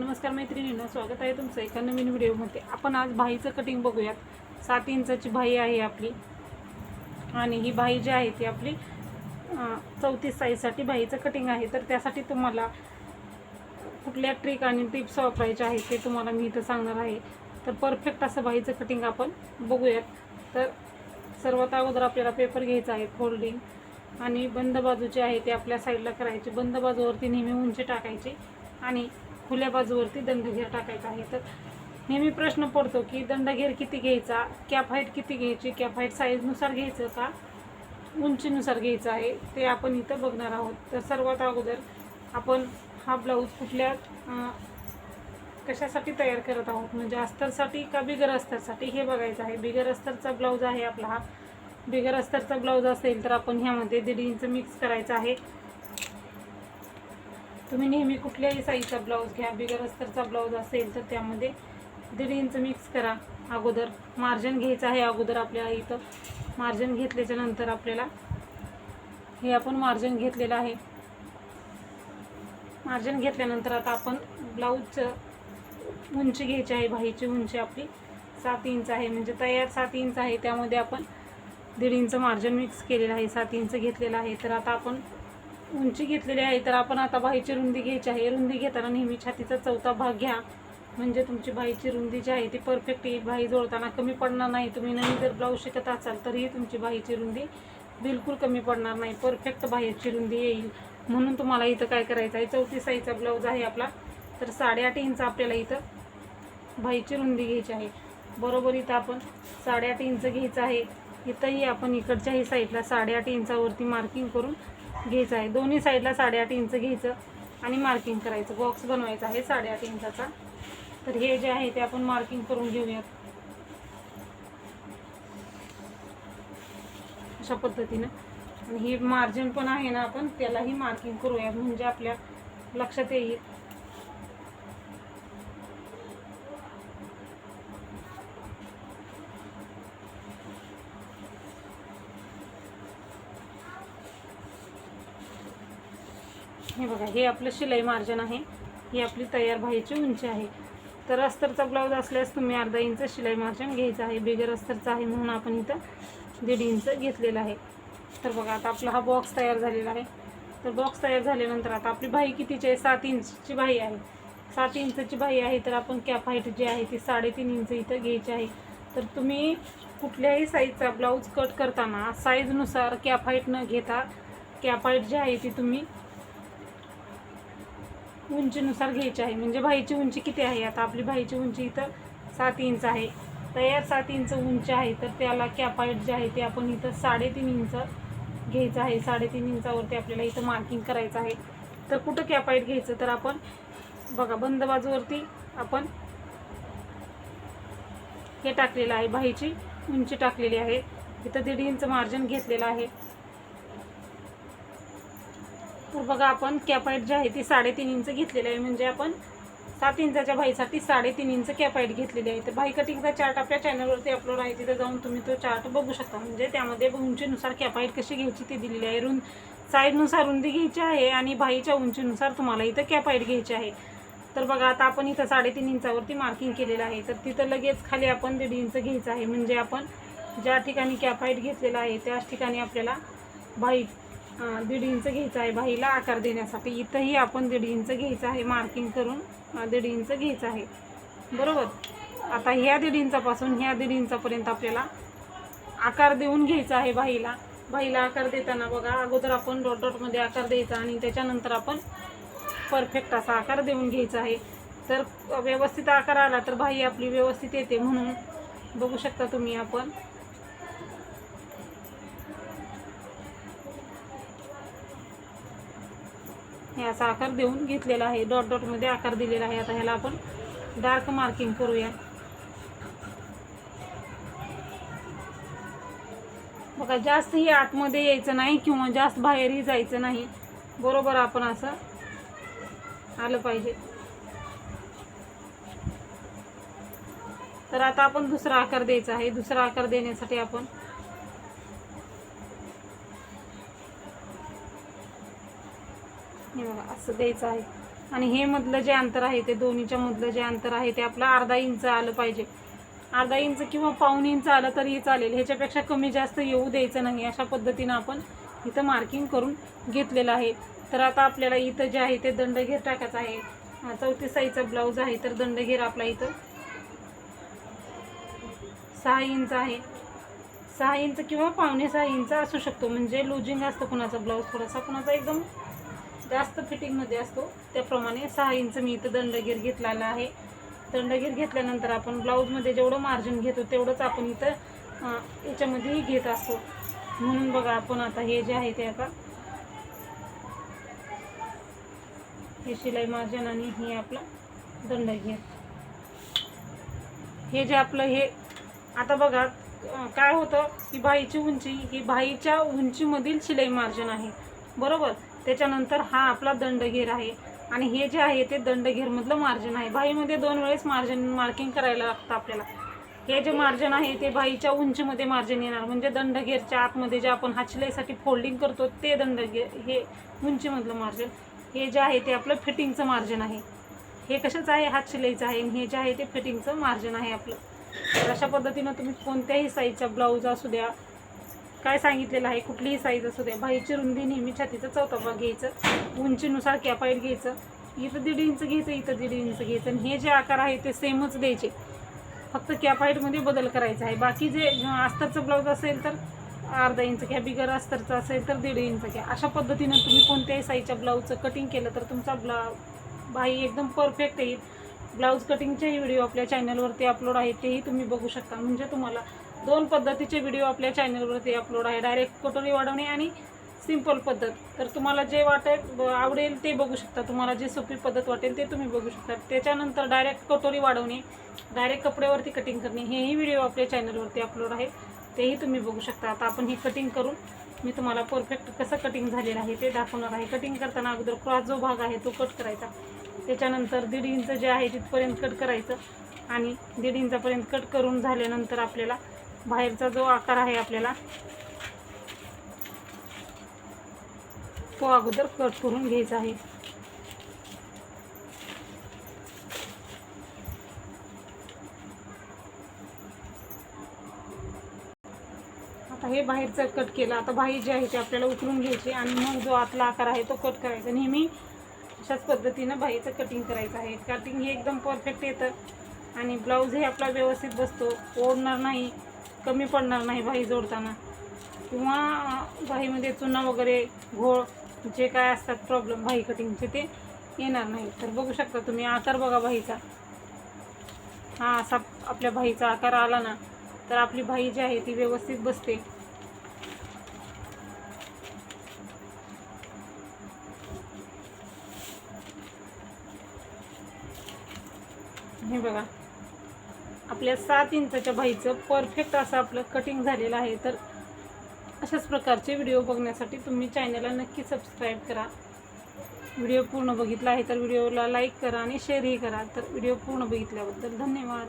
नमस्कार मैत्रिणींना स्वागत आहे तुमचं एका नवीन व्हिडिओमध्ये. आपण आज भाईचं कटिंग बघूयात. सात इंचाची भाई आहे आपली. आणि ही भाई जी आहे ती आपली चौतीस साईजसाठी भाईचं कटिंग आहे. तर त्यासाठी तुम्हाला कुठल्या ट्रिक आणि टिप्स वापरायच्या आहेत ते तुम्हाला मी इथं सांगणार आहे. तर परफेक्ट असं भाईचं कटिंग आपण बघूयात. तर सर्वात अगोदर आपल्याला पेपर घ्यायचा आहे फोल्डिंग आणि बंद बाजूचे आहे ते आपल्या साईडला करायचे. बंद बाजूवरती नेहमी उंची टाकायची. आणि खुल्या बाजूवरती दंडघेर टाकायचा आहे. तर नेहमी प्रश्न पडतो की दंडघेर किती घ्यायचा? कॅप हाईट किती घ्यायची? कॅप हाईट साईजनुसार घ्यायचं का? उंचीनुसार घ्यायचं आहे. ते आपण इथं बघणार आहोत. तर सर्वात अगोदर आपण हा ब्लाऊज कुठल्या कशासाठी तयार करत आहोत? म्हणजे अस्तरसाठी का बिगर अस्तरसाठी? हे बघायचं आहे. बिगर अस्तरचा ब्लाऊज आहे आपला. हा बिगर अस्तरचा ब्लाऊज असेल तर आपण ह्यामध्ये दीड इंच मिक्स करायचा आहे. तुम्ही नेहमी कुठल्याही साईजचा ब्लाऊज घ्या बिगर अस्तरचा ब्लाऊज असेल तर त्यामध्ये दीड इंच मिक्स करा अगोदर. मार्जिन घ्यायचं आहे अगोदर आपल्याला इथं. मार्जिन घेतल्याच्या नंतर आपल्याला हे आपण मार्जिन घेतलेलं आहे. मार्जिन घेतल्यानंतर आता आपण ब्लाऊजचं उंची घ्यायची आहे. भाईची उंची आपली सात इंच आहे. म्हणजे तयार सात इंच आहे. त्यामध्ये आपण दीड इंच मार्जिन मिक्स केलेलं आहे. सात इंच घेतलेलं आहे. तर आता आपण उंची घेतलेली आहे तर आपण आता बाईची रुंदी घ्यायची आहे. रुंदी घेताना नेहमी छातीचा चौथा भाग घ्या. म्हणजे तुमची बाईची रुंदी जी आहे ती परफेक्ट येईल भाई जोडताना कमी पडणार नाही. तुम्ही नवीन जर ब्लाऊज शिकत असाल तरीही तुमची बाईची रुंदी बिलकुल कमी पडणार नाही. परफेक्ट बाहेरची रुंदी येईल. म्हणून तुम्हाला इथं काय करायचं आहे चौतीस साईजचा ब्लाऊज आहे आपला. तर साडेआठ इंच आपल्याला इथं बाईची रुंदी घ्यायची आहे. बरोबर इथं आपण साडेआठ इंच घ्यायचं आहे. इथंही आपण इकडच्याही साईडला साडेआठ इंचावरती मार्किंग करून घ्यायचं आहे. दोन्ही साईडला साडेआठ इंच घ्यायचं आणि मार्किंग करायचं. बॉक्स बनवायचा आहे साडेआठ इंचाचा. तर हे जे आहे ते आपण मार्किंग करून घेऊयात. अशा पद्धतीनं. आणि हे मार्जिन पण आहे ना आपण त्यालाही मार्किंग करूयात. म्हणजे आपल्या लक्षात येईल. हे बघा हे आपलं शिलाई मार्जन आहे. ही आपली तयार भाईची उंची आहे. तर अस्तरचा ब्लाऊज असल्यास तुम्ही अर्धा इंच शिलाई मार्जिन घ्यायचं आहे. बिगर अस्तरचा आहे म्हणून आपण इथं दीड इंच घेतलेलं आहे. तर बघा आता आपला हा बॉक्स तयार झालेला आहे. तर बॉक्स तयार झाल्यानंतर आता आपली भाई कितीची आहे? सात इंचची भाई आहे. सात इंचची भाई आहे तर आपण कॅप हाईट जी आहे ती साडेतीन इंच इथं घ्यायची आहे. तर तुम्ही कुठल्याही साईजचा ब्लाऊज कट करताना साईजनुसार कॅप हाईट न घेता कॅप हाईट जी आहे ती तुम्ही उंचीनुसार घ्यायची आहे. म्हणजे भाईची उंची किती आहे? आता आपली भाईची उंची इथं सात इंच आहे. तयार सात इंच उंची आहे तर त्याला कॅपाईट जे आहे ते आपण इथं साडेतीन इंच घ्यायचं आहे. साडेतीन इंचावरती आपल्याला इथं मार्किंग करायचं आहे. तर कुठं कॅपाईट घ्यायचं? तर आपण बघा बंद बाजूवरती आपण हे टाकलेलं आहे. भाईची उंची टाकलेली आहे. इथं दीड इंच मार्जिन घेतलेलं आहे. तर बघा आपण. कॅपाईट जे आहे ती साडेतीन इंच घेतलेली आहे. म्हणजे आपण सात इंचाच्या भाईसाठी साडेतीन इंच कॅपाईट घेतलेली आहे. तर भाई कटिंगचा चार्ट आपल्या चॅनलवरती अपलोड आहे. तिथं जाऊन तुम्ही तो चार्ट बघू शकता. म्हणजे त्यामध्ये उंचीनुसार कॅपाईट कशी घ्यायची ती दिलेली आहे. रुंद साईजनुसार रुंदी घ्यायची आहे आणि भाईच्या उंचीनुसार तुम्हाला इथं कॅपाईट घ्यायची आहे. तर बघा आता आपण इथं साडेतीन इंचावरती मार्किंग केलेलं आहे. तर तिथं लगेच खाली आपण दीड इंच घ्यायचं आहे. म्हणजे आपण ज्या ठिकाणी कॅपाईट घेतलेला आहे त्याच ठिकाणी आपल्याला भाई दीड इंच घ्यायचं आहे. भाईला आकार देण्यासाठी इथंही आपण दीड इंच घ्यायचं आहे. मार्किंग करून दीड इंच घ्यायचं आहे. बरोबर? आता ह्या दीड इंचापासून ह्या दीड इंचापर्यंत आपल्याला आकार देऊन घ्यायचा आहे भाईला भाईला आकार देताना बघा अगोदर आपण डॉट डॉटमध्ये आकार द्यायचा आणि त्याच्यानंतर आपण परफेक्ट असा आकार देऊन घ्यायचा आहे. तर व्यवस्थित आकार आला तर भाई आपली व्यवस्थित येते म्हणून बघू शकता तुम्ही आपण. हे असा आकार देऊन घेतलेला आहे. डॉट डॉटमध्ये आकार दिलेला आहे. आता ह्याला आपण डार्क मार्किंग करूया. बघा जास्तही आतमध्ये यायचं नाही किंवा जास्त बाहेरही जायचं नाही. बरोबर आपण असं आलं पाहिजे. तर आता आपण दुसरा आकार द्यायचा आहे. दुसरा आकार देण्यासाठी आपण हे बघा असं द्यायचं आहे. आणि हे मधलं जे अंतर आहे ते दोन्हीच्या मधलं जे अंतर आहे ते आपलं अर्धा इंच आलं पाहिजे. अर्धा इंच किंवा पाऊण इंच आलं तरीही चालेल. ह्याच्यापेक्षा कमी जास्त येऊ द्यायचं नाही. अशा पद्धतीनं आपण इथं मार्किंग करून घेतलेलं आहे. तर आता आपल्याला इथं जे आहे ते दंडघेर टाकायचा आहे. चौतीस साईजचा ब्लाऊज आहे तर दंडघेर आपला इथं सहा इंच आहे. सहा इंच किंवा पावणे सहा इंच असू शकतो. म्हणजे लुजिंग असतं कुणाचा ब्लाऊज थोडासा. कुणाचा एकदम जास्त फिटिंगमध्ये असतो. त्याप्रमाणे सहा इंच मी इथं दंडगीर घेतलेला आहे. दंडगीर घेतल्यानंतर आपण ब्लाऊजमध्ये जेवढं मार्जिन घेतो तेवढंच आपण इथं याच्यामध्येही घेत असतो. म्हणून बघा आपण आता हे जे आहे ते आता हे शिलाई मार्जिन आणि हे आपलं दंडगीर. हे जे आपलं हे आता बघा काय होतं की बाईची उंची ही बाईच्या उंचीमधील शिलाई मार्जिन आहे. बरोबर? त्याच्यानंतर हा आपला दंडघेर आहे. आणि हे जे आहे ते दंडघेरमधलं मार्जिन आहे. बाईमध्ये दोन वेळेस मार्जिन मार्किंग करायला लागतं आपल्याला. हे जे मार्जिन आहे ते बाईच्या उंचीमध्ये मार्जिन येणार. म्हणजे दंडघेरच्या आतमध्ये जे आपण हात फोल्डिंग करतो ते दंडघेर हे उंचीमधलं मार्जिन. हे जे आहे ते आपलं फिटिंगचं मार्जिन आहे. हे कशाचं आहे? हात आहे. आणि हे जे आहे ते फिटिंगचं मार्जिन आहे आपलं. तर अशा पद्धतीनं तुम्ही कोणत्याही साईजचा ब्लाऊज असू द्या काय सांगितलेलं आहे? कुठलीही साईज असू द्या बाईची रुंदी नेहमी छातीचा चौथा भाग घ्यायचं. उंचीनुसार कॅपाईट घ्यायचं. इथं दीड इंच घ्यायचं इथं दीड इंच घ्यायचं. आणि हे जे आकार आहे ते सेमच द्यायचे. फक्त कॅपाईटमध्ये बदल करायचा आहे. बाकी जे अस्तरचं ब्लाऊज असेल तर अर्धा इंच घ्या बिगर अस्तरचं असेल तर दीड इंच घ्या. अशा पद्धतीनं तुम्ही कोणत्याही साईजच्या ब्लाऊजचं कटिंग केलं तर तुमचा ब्ला बाई एकदम परफेक्ट येईल ब्लाऊज कटिंगचेही व्हिडिओ आपल्या चॅनलवरती अपलोड आहेत तेही तुम्ही बघू शकता. म्हणजे तुम्हाला दोन पद्धतीचे व्हिडिओ आपल्या चॅनलवरती अपलोड आहे. डायरेक्ट कटोरी वाढवणे आणि सिंपल पद्धत. तर तुम्हाला जे वाटेल आवडेल ते बघू शकता. तुम्हाला जे सोपी पद्धत वाटेल ते तुम्ही बघू शकता. त्याच्यानंतर डायरेक्ट कटोरी वाढवणे डायरेक्ट कपड्यावरती कटिंग करणे हेही व्हिडिओ आपल्या चॅनलवरती अपलोड आहे. तेही तुम्ही बघू शकता. आता आपण ही कटिंग करून मी तुम्हाला परफेक्ट कसं कटिंग झालेलं आहे ते दाखवणार आहे. कटिंग करताना अगोदर क्रॉस जो भाग आहे तो कट करायचा. त्याच्यानंतर दीड इंच जे आहे तिथपर्यंत कट करायचं. आणि दीड इंचापर्यंत कट करून झाल्यानंतर आपल्याला बाहेरचा जो आकार आहे आपल्याला तो अगोदर कट करून घ्यायचा आहे. आता हे बाहेरचं कट केलं. आता बाहेर जे आहे ते आपल्याला उकळून घ्यायचे आणि मग जो आतला आकार आहे तो कट करायचा. नेहमी अशाच पद्धतीनं बाईचं कटिंग करायचं आहे. कटिंग हे एकदम परफेक्ट येतं. आणि ब्लाऊज हे आपला व्यवस्थित बसतो. ओढणार नाही. कमी पडणार नाही बाई जोडताना. किंवा अं, बाईमध्ये चुना वगैरे घोळ जे काय असतात प्रॉब्लेम बाई कटिंगचे ते येणार नाही. तर बघू शकता तुम्ही आकार बघा बाईचा हा असा आपल्या बाईचा आकार आला ना तर आपली बाई जी आहे ती व्यवस्थित बसते. हे बघा. आपल्या सात इंचाच्या बाईचं परफेक्ट असं आपलं कटिंग झालेलं आहे. तर अशाच प्रकारचे व्हिडिओ बघण्यासाठी तुम्ही चॅनलला नक्की सबस्क्राईब करा. व्हिडिओ पूर्ण बघितला आहे तर व्हिडिओला लाईक करा आणि शेअरही करा. तर व्हिडिओ पूर्ण बघितल्याबद्दल धन्यवाद.